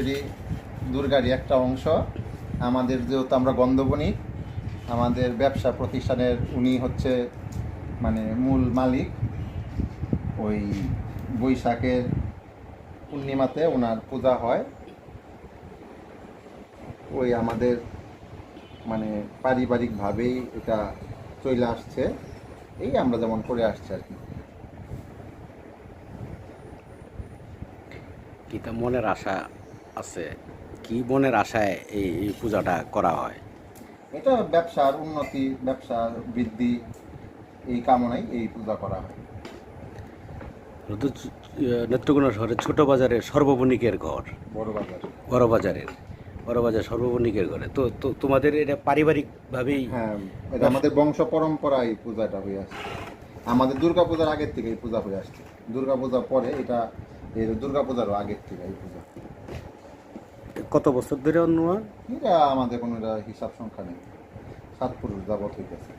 এটি দুর্গারই একটা অংশ। আমাদের যেহেতু আমরা গন্ধবণিক আমাদের ব্যবসা প্রতিষ্ঠানের উনি হচ্ছে মানে মূল মালিক। ওই বৈশাখের পূর্ণিমাতে ওনার পূজা হয়। ওই আমাদের মানে পারিবারিকভাবেই এটা চলে আসছে। এই আমরা যেমন করে আসছি আর কি তা মনের আশা আছে? কি মনের আশায় এই এই পূজাটা করা হয়? এটা ব্যবসার উন্নতি ব্যবসার বৃদ্ধি এই কামনায় এই পূজা করা হয়। নতুন নেত্রকোনা শহরের ছোট বাজারের সর্ববণিকের ঘর। বড় বাজার। বড় বাজারের। বড় বাজার সর্ববণিকের ঘরে। তো তো তোমাদের এটা পারিবারিকভাবেই হ্যাঁ এটা আমাদের বংশ পরম্পরা এই পূজাটা হয়ে আসছে। আমাদের দুর্গা পূজার আগের থেকে এই পূজা হয়ে আসছে। দুর্গা পূজার পরে এটা এর দুর্গা পূজারও আগের থেকে এই পূজা। কত বছর ধরে এটা আমাদের কোনো হিসাব সংখ্যা নেই। সাত পুরুষ যাবত হইতেছে।